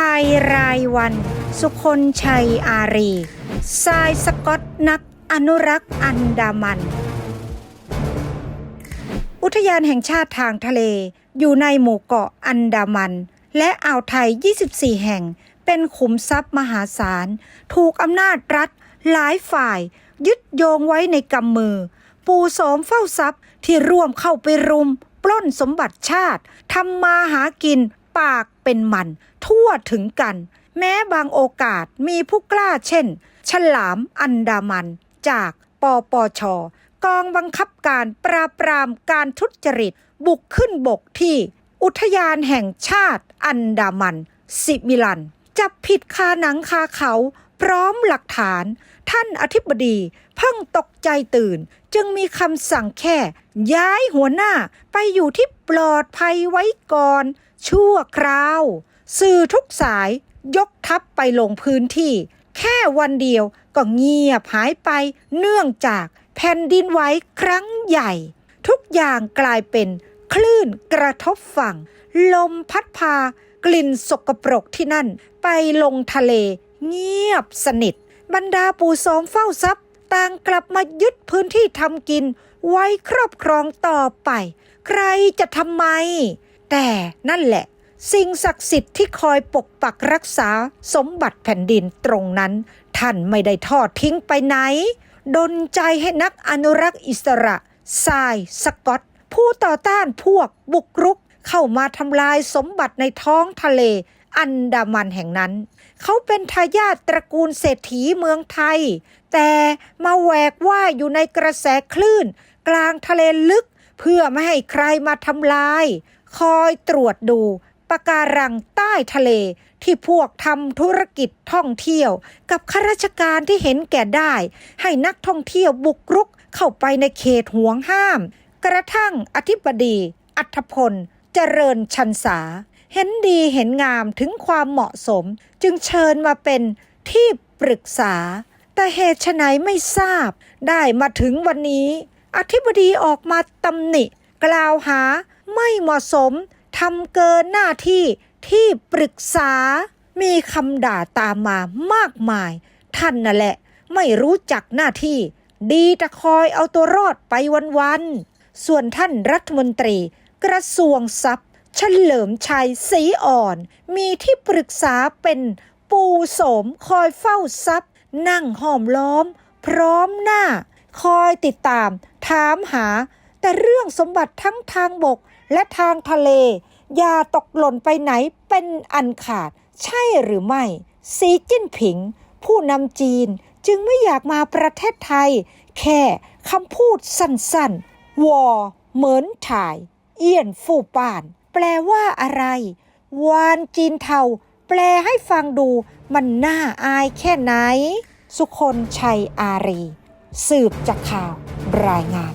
พายรายวัน สุคนชัยอารีทรายสกอตนักอนุรักษ์อันดามัน อุทยานแห่งชาติทางทะเล อยู่ในหมู่เกาะอันดามัน และอ่าวไทย 24 แห่ง เป็นขุมทรัพย์มหาศาล ถูกอำนาจรัฐหลายฝ่าย ยึดโยงไว้ในกำมือ ปูโสมเฝ้าทรัพย์ที่ร่วมเข้าไปรุม ปล้นสมบัติชาติทำมาหากิน ปากเป็นมันทั่วถึงกัน แม้บางโอกาสมีผู้กล้าเช่น ฉลามอันดามัน จากปปช กองบังคับการปราบปรามการทุจริต บุกขึ้นบกที่ อุทยานแห่งชาติอันดามันสิมิลัน จับผิดคาหนังคาเขาพร้อมหลักฐาน ท่านอธิบดีเพิ่งตกใจตื่น จึงมีคำสั่งแค่ ย้ายหัวหน้าไปอยู่ที่ปลอดภัยไว้ก่อน ชั่วคราว สื่อทุกสายยกทัพไปลงพื้นที่ แค่วันเดียวก็เงียบหายไปเนื่องจากแผ่นดินไหวครั้งใหญ่ ทุกอย่างกลายเป็นคลื่นกระทบฝั่ง ลมพัดพากลิ่นสกปรกที่นั่น ไปลงทะเล เงียบสนิท บรรดาปู่สมเฝ้าทรัพย์ต่างกลับมายึดพื้นที่ทำกิน ไว้ครอบครองต่อไป ใครจะทำไม แต่นั่นแหละ สิ่งศักดิ์สิทธิ์ที่คอยปกปักรักษาสมบัติแผ่นดินตรงนั้น ท่านไม่ได้ทอดทิ้งไปไหน ดนใจให้นักอนุรักษ์อิสระทรายสกอต ผู้ต่อต้านพวกบุกรุกเข้ามาทำลายสมบัติในท้องทะเลอันดามันแห่งนั้น เขาเป็นทายาทตระกูลเศรษฐีเมืองไทย แต่มาแหวกว่าอยู่ในกระแสคลื่น กลางทะเลลึก เพื่อไม่ให้ใครมาทำลาย คอยตรวจดูปะการังใต้ทะเลที่พวกทำธุรกิจท่องเที่ยว กับข้าราชการที่เห็นแก่ได้ ให้นักท่องเที่ยวบุกรุกเข้าไปในเขตห่วงห้าม กระทั่งอธิบดี อัธพล เจริญชันษา เห็นดีเห็นงามถึงความเหมาะสม จึงเชิญมาเป็นที่ปรึกษา แต่เหตุไฉนไม่ทราบ ได้มาถึงวันนี้ อธิบดีออกมาตำหนิ กล่าวหา ไม่เหมาะสมทำเกินหน้าที่ที่ปรึกษา มีคำด่าตามมามากมาย ท่านน่ะแหละ ไม่รู้จักหน้าที่ ดีแต่คอยเอาตัวรอดไปวันๆ ส่วนท่านรัฐมนตรี กระทรวงทรัพย์เฉลิมชัยศรีอ่อน มีที่ปรึกษาเป็นปูโสมคอยเฝ้าทรัพย์ นั่งห้อมล้อม พร้อมหน้า คอยติดตาม ถามหา แต่เรื่องสมบัติทั้งทางบกและทางทะเล อย่าตกหล่นไปไหนเป็นอันขาด ใช่หรือไม่ สีจิ้นผิง ผู้นำจีนจึงไม่อยากมาประเทศไทย แค่คำพูดสั้นๆ วอเหมือนถ่าย เอี้ยนฟู่ป่าน แปลว่าอะไร วานจีนเทา แปลให้ฟังดูมันน่าอายแค่ไหน สุคนชัยอารี สืบจากข่าวรายงาน